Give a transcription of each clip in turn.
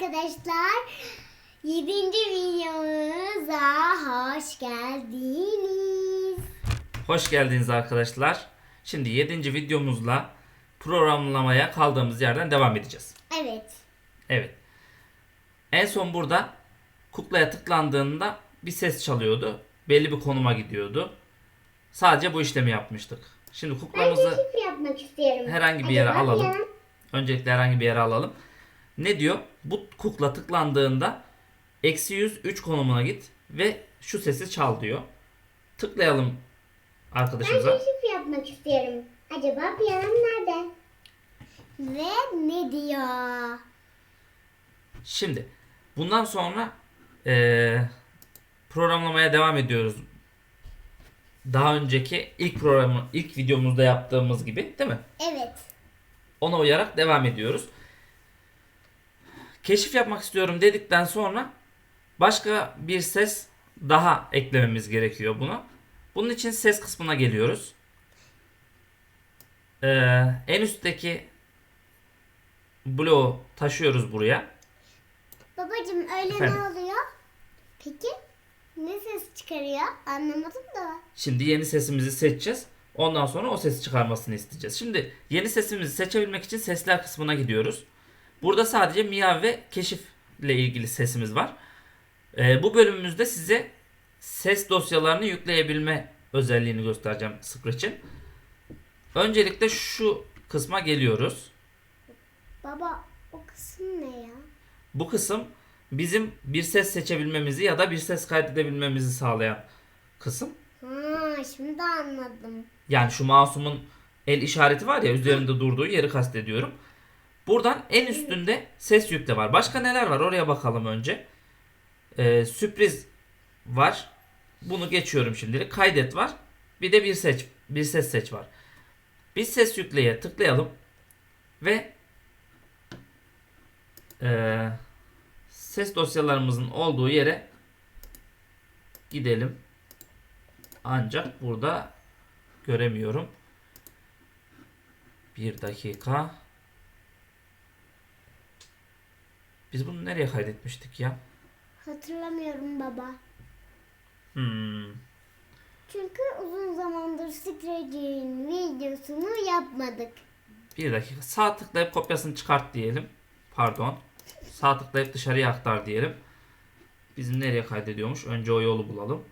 arkadaşlar. 7. videomuza hoş geldiniz. Hoş geldiniz arkadaşlar. Şimdi 7. videomuzla programlamaya kaldığımız yerden devam edeceğiz. Evet. Evet. En son burada kuklaya tıklandığında bir ses çalıyordu. Belli bir konuma gidiyordu. Sadece bu işlemi yapmıştık. Şimdi kuklamızı istiyorum. herhangi bir yere alalım. Öncelikle herhangi bir yere alalım. Ne diyor? Bu kukla tıklandığında eksi 103 konumuna git ve şu sesi çal diyor. Tıklayalım Ben arkadaşımıza. keşif yapmak istiyorum. Acaba piyanom nerede? Ve ne diyor? Şimdi bundan sonra eee, programlamaya devam ediyoruz. Daha önceki ilk programı ilk videomuzda yaptığımız gibi değil mi? Evet. Ona uyarak devam ediyoruz. Keşif yapmak istiyorum dedikten sonra başka bir ses daha eklememiz gerekiyor buna. Bunun için ses kısmına geliyoruz. Ee, en üstteki bloğu taşıyoruz buraya. Babacım öyle Efendim? ne oluyor? Peki ne ses çıkarıyor? Anlamadım da. Şimdi yeni sesimizi seçeceğiz. Ondan sonra o sesi çıkarmasını isteyeceğiz. Şimdi yeni sesimizi seçebilmek için sesler kısmına gidiyoruz. Burada sadece miyav ve keşif ile ilgili sesimiz var. Ee, bu bölümümüzde size ses dosyalarını yükleyebilme özelliğini göstereceğim Scratch'in. Öncelikle şu kısma geliyoruz. Baba o kısım ne ya? Bu kısım bizim bir ses seçebilmemizi ya da bir ses kaydedebilmemizi sağlayan kısım. Ha şimdi anladım. Yani şu masumun el işareti var ya üzerinde durduğu yeri kastediyorum. Buradan en üstünde ses yükle var. Başka neler var oraya bakalım önce. Ee, sürpriz var. Bunu geçiyorum şimdilik. Kaydet var. Bir de bir seç, bir ses seç var. Bir ses yükleye tıklayalım ve eee, ses dosyalarımızın olduğu yere gidelim. Ancak burada göremiyorum. Bir dakika. Biz bunu nereye kaydetmiştik ya? Hatırlamıyorum baba. Hmm. Çünkü uzun zamandır Scratch'in videosunu yapmadık. Bir dakika. Sağ tıklayıp kopyasını çıkart diyelim. Pardon. Sağ tıklayıp dışarıya aktar diyelim. Bizim nereye kaydediyormuş? Önce o yolu bulalım.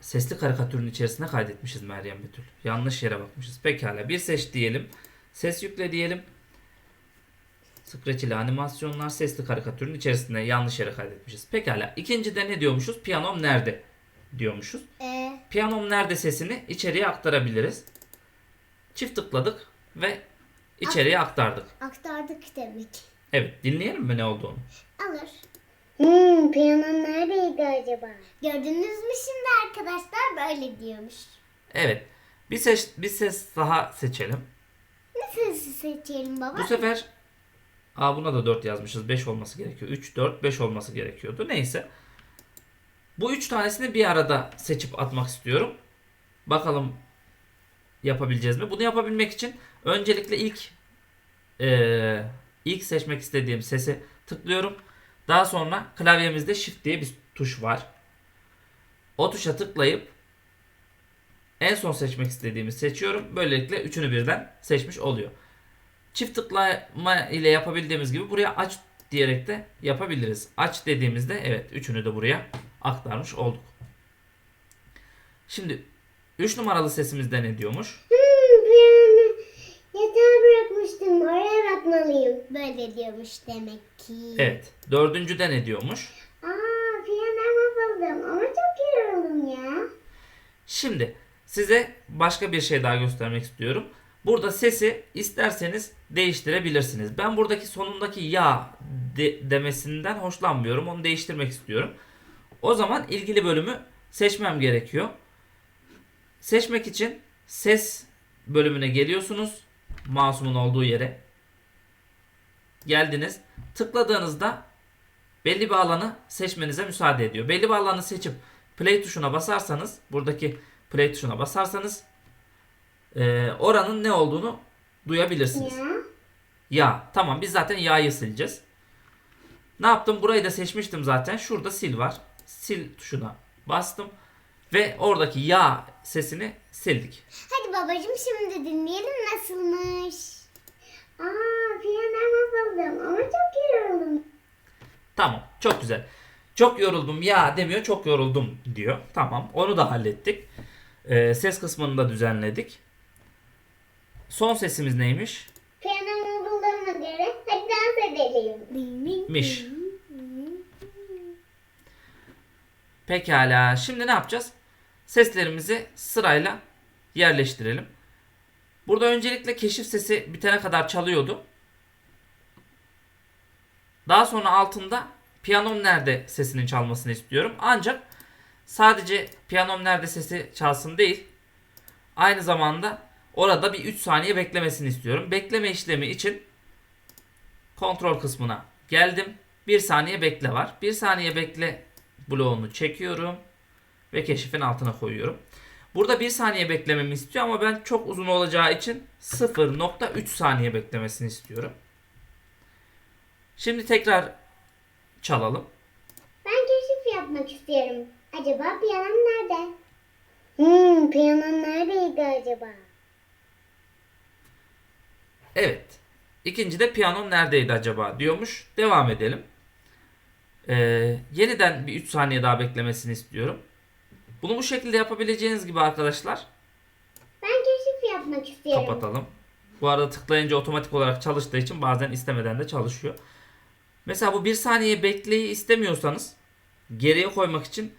Sesli karikatürün içerisine kaydetmişiz Meryem Betül. Yanlış yere bakmışız. Pekala. Bir seç diyelim. Ses yükle diyelim. Scratch ile animasyonlar sesli karikatürün içerisine yanlış yere kaydetmişiz. Pekala. İkincide ne diyormuşuz? Piyanom nerede? Diyormuşuz. Ee, Piyanom nerede sesini içeriye aktarabiliriz. Çift tıkladık ve içeriye aktardık. aktardık demek. Evet dinleyelim mi ne olduğunu? Alır. Hmm, piyanom neredeydi acaba? Gördünüz mü şimdi arkadaşlar böyle diyormuş. Evet. Bir ses, bir ses daha seçelim. Ne sesi seçelim baba? Bu sefer Aa buna da 4 yazmışız. 5 olması gerekiyor. 3, 4, 5 olması gerekiyordu. Neyse. Bu 3 tanesini bir arada seçip atmak istiyorum. Bakalım yapabileceğiz mi? Bunu yapabilmek için öncelikle ilk eee, ilk seçmek istediğim sesi tıklıyorum. Daha sonra klavyemizde Shift diye bir tuş var. O tuşa tıklayıp en son seçmek istediğimi seçiyorum. Böylelikle üçünü birden seçmiş oluyor. Çift tıklama ile yapabildiğimiz gibi buraya aç diyerek de yapabiliriz. Aç dediğimizde evet üçünü de buraya aktarmış olduk. Şimdi 3 numaralı sesimizde ne diyormuş? Hmm, piyanomu yatağa bırakmıştım. Oraya bakmalıyım. Böyle diyormuş demek ki. Evet. Dördüncüde ne diyormuş? Aa piyanomu buldum ama çok yoruldum ya. Şimdi size başka bir şey daha göstermek istiyorum. Burada sesi isterseniz değiştirebilirsiniz. Ben buradaki sonundaki ya de- demesinden hoşlanmıyorum. Onu değiştirmek istiyorum. O zaman ilgili bölümü seçmem gerekiyor. Seçmek için ses bölümüne geliyorsunuz. Masumun olduğu yere. Geldiniz. Tıkladığınızda belli bir alanı seçmenize müsaade ediyor. Belli bir alanı seçip play tuşuna basarsanız buradaki play tuşuna basarsanız e, oranın ne olduğunu duyabilirsiniz. Ya. Yağ. Tamam biz zaten yağı sileceğiz. Ne yaptım? Burayı da seçmiştim zaten. Şurada sil var. Sil tuşuna bastım. Ve oradaki yağ sesini sildik. Hadi babacığım şimdi dinleyelim nasılmış. Aa piyano buldum ama çok yoruldum. Tamam. Çok güzel. Çok yoruldum ya demiyor. Çok yoruldum diyor. Tamam. Onu da hallettik. Ee, ses kısmını da düzenledik. Son sesimiz neymiş? Piyanomu bulduğuma göre hadi dans edelim. Miş. Pekala. Şimdi ne yapacağız? Seslerimizi sırayla yerleştirelim. Burada öncelikle keşif sesi bitene kadar çalıyordu. Daha sonra altında piyanom nerede sesinin çalmasını istiyorum. Ancak sadece piyanom nerede sesi çalsın değil. Aynı zamanda orada bir 3 saniye beklemesini istiyorum. Bekleme işlemi için kontrol kısmına geldim. 1 saniye bekle var. 1 saniye bekle bloğunu çekiyorum ve keşifin altına koyuyorum. Burada 1 saniye beklememi istiyor ama ben çok uzun olacağı için 0.3 saniye beklemesini istiyorum. Şimdi tekrar çalalım. Ben keşif yapmak istiyorum. Acaba piyanom nerede? Hmm, piyanom neredeydi acaba? Evet. İkinci de piyanom neredeydi acaba diyormuş. Devam edelim. Ee, yeniden bir 3 saniye daha beklemesini istiyorum. Bunu bu şekilde yapabileceğiniz gibi arkadaşlar Ben keşif yapmak istiyorum. kapatalım. Bu arada tıklayınca otomatik olarak çalıştığı için bazen istemeden de çalışıyor. Mesela bu 1 saniye bekleyi istemiyorsanız geriye koymak için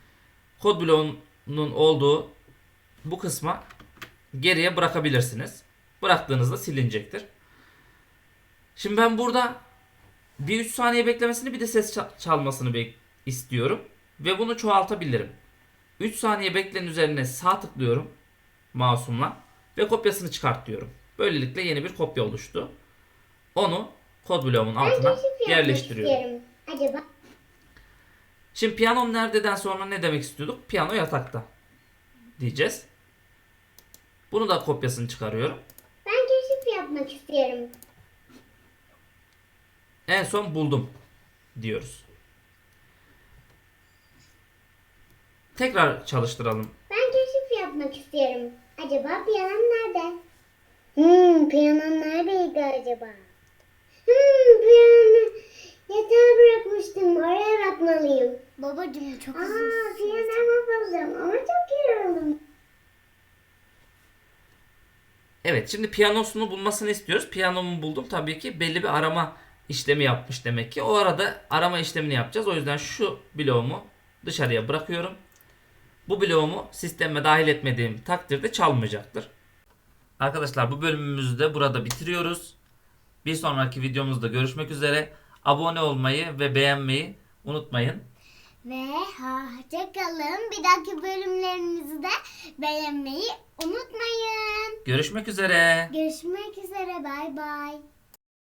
kod bloğunun olduğu bu kısma geriye bırakabilirsiniz. Bıraktığınızda silinecektir. Şimdi ben burada bir 3 saniye beklemesini bir de ses ça- çalmasını istiyorum. Ve bunu çoğaltabilirim. 3 saniye beklenin üzerine sağ tıklıyorum mouse'umla ve kopyasını çıkart diyorum. Böylelikle yeni bir kopya oluştu. Onu kod bloğumun altına yerleştiriyorum. Acaba Şimdi piyanom nerededen sonra ne demek istiyorduk? Piyano yatakta diyeceğiz. Bunu da kopyasını çıkarıyorum. ben keşif yapmak istiyorum. En son buldum diyoruz. Tekrar çalıştıralım. Ben keşif yapmak istiyorum. Acaba piyanom nerede? Hmm, piyanom neredeydi acaba? Hmm, piyanomu yatağa bırakmıştım. Oraya bakmalıyım. Babacığım çok Aa, piyanomu buldum ama çok yoruldum. Evet şimdi piyanosunu bulmasını istiyoruz. Piyanomu buldum tabii ki belli bir arama işlemi yapmış demek ki. O arada arama işlemini yapacağız. O yüzden şu bloğumu dışarıya bırakıyorum. Bu bloğumu sisteme dahil etmediğim takdirde çalmayacaktır. Arkadaşlar bu bölümümüzü de burada bitiriyoruz. Bir sonraki videomuzda görüşmek üzere. Abone olmayı ve beğenmeyi unutmayın. Ve hoşça kalın. Bir dahaki bölümlerimizi de beğenmeyi unutmayın. Görüşmek üzere. Görüşmek üzere. Bay bay.